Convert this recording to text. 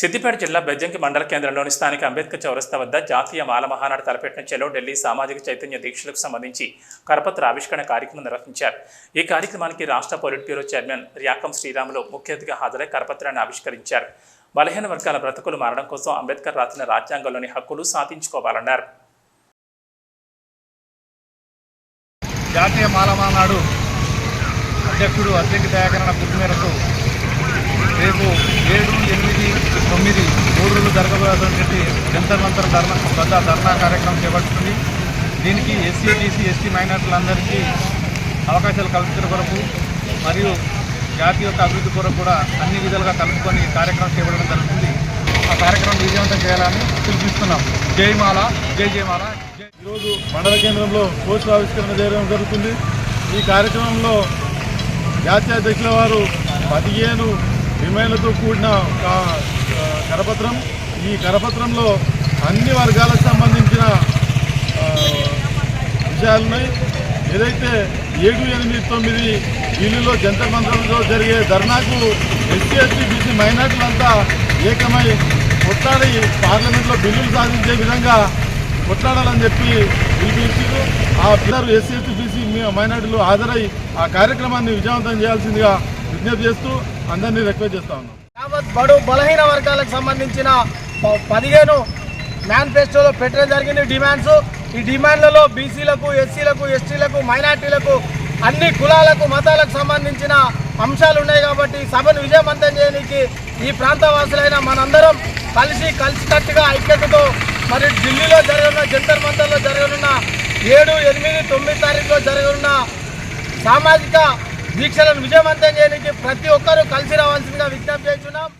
సిద్దిపేట జిల్లా బెజ్జంకి మండల కేంద్రంలోని స్థానిక అంబేద్కర్ చౌరస్తా వద్ద జాతీయ మాల మహానాడు తలపెట్టిన చెలో ఢిల్లీ సామాజిక చైతన్య దీక్షలకు సంబంధించి కరపత్ర ఆవిష్కరణ కార్యక్రమం నిర్వహించారు. ఈ కార్యక్రమానికి రాష్ట్ర politburo chairman Ryakam Sriramulu ముఖ్య అతిథిగా హాజరై కరపత్రాన్ని ఆవిష్కరించారు. బలహీన వర్గాల బ్రతుకులు మారడం కోసం అంబేద్కర్ రాసిన రాజ్యాంగంలోని హక్కులు సాధించుకోవాలన్నారు. జాతీయ మాలమానాడు అధ్యక్షుడు అధ్యక్ష దయాకరణ పిలుపు మేరకు రేపు ఏడు ఎనిమిది జంతర్ ధర్నా పెద్ద ధర్నా కార్యక్రమం చేపడుతుంది. దీనికి ఎస్సీ టీసీ ఎస్టీ మైనార్టీలందరికీ అవకాశాలు కల్పించడం కొరకు మరియు జాతి యొక్క అభివృద్ధి కొరకు కూడా అన్ని విధాలుగా కలుపుకొని కార్యక్రమం చేపట్టడం జరుగుతుంది. ఆ కార్యక్రమం విజయవంతం చేయాలని పిలిపిస్తున్నాం జయమాల జయ జై జై ఈరోజు మండల కేంద్రంలో కోచ్ ఆవిష్కరణ చేయడం జరుగుతుంది. ఈ కార్యక్రమంలో జాతీయ అధ్యక్షుల వారు పదిహేను డిమాండ్లతో కూడిన ఒక కరపత్రం. ఈ కరపత్రంలో అన్ని వర్గాలకు సంబంధించిన విషయాలున్నాయి ఏదైతే ఏడు ఎనిమిది తొమ్మిది ఢిల్లీలో జంతర్ మంత్రంలో జరిగే ధర్నాకు ఎస్సీ ఎస్టీ బీసీ మైనార్టీలంతా ఏకమై కొట్లాడి పార్లమెంట్లో బిల్లులు సాధించే విధంగా కొట్లాడాలని చెప్పి పిలిపించారు ఆ పిల్లలు ఎస్సీ ఎస్టీ బీసీ మైనార్టీలు హాజరై ఆ కార్యక్రమాన్ని విజయవంతం చేయాల్సిందిగా విజ్ఞప్తి చేస్తూ అందరినీ రిక్వెస్ట్ చేస్తా ఉన్నాం. యావత్ బడు బలహీన వర్గాలకు సంబంధించిన పదిహేను మేనిఫెస్టోలో పెట్టడం జరిగింది. డిమాండ్స్ ఈ డిమాండ్లలో బీసీలకు ఎస్సీలకు ఎస్టీలకు మైనార్టీలకు అన్ని కులాలకు మతాలకు సంబంధించిన అంశాలు ఉన్నాయి కాబట్టి సభను విజయవంతం చేయడానికి ఈ ప్రాంత వాసులైన మనందరం కలిసి కలిసికట్టుగా ఐక్యతతో మరి ఢిల్లీలో జరగనున్న జంతర్ మంతర్లో జరగనున్న ఏడు ఎనిమిది తొమ్మిది తారీఖులో జరగనున్న సామాజిక దీక్షలను విజయవంతం చేయడానికి ప్రతి ఒక్కరూ కలిసి రావాల్సిందిగా విజ్ఞప్తి చేస్తున్నాం.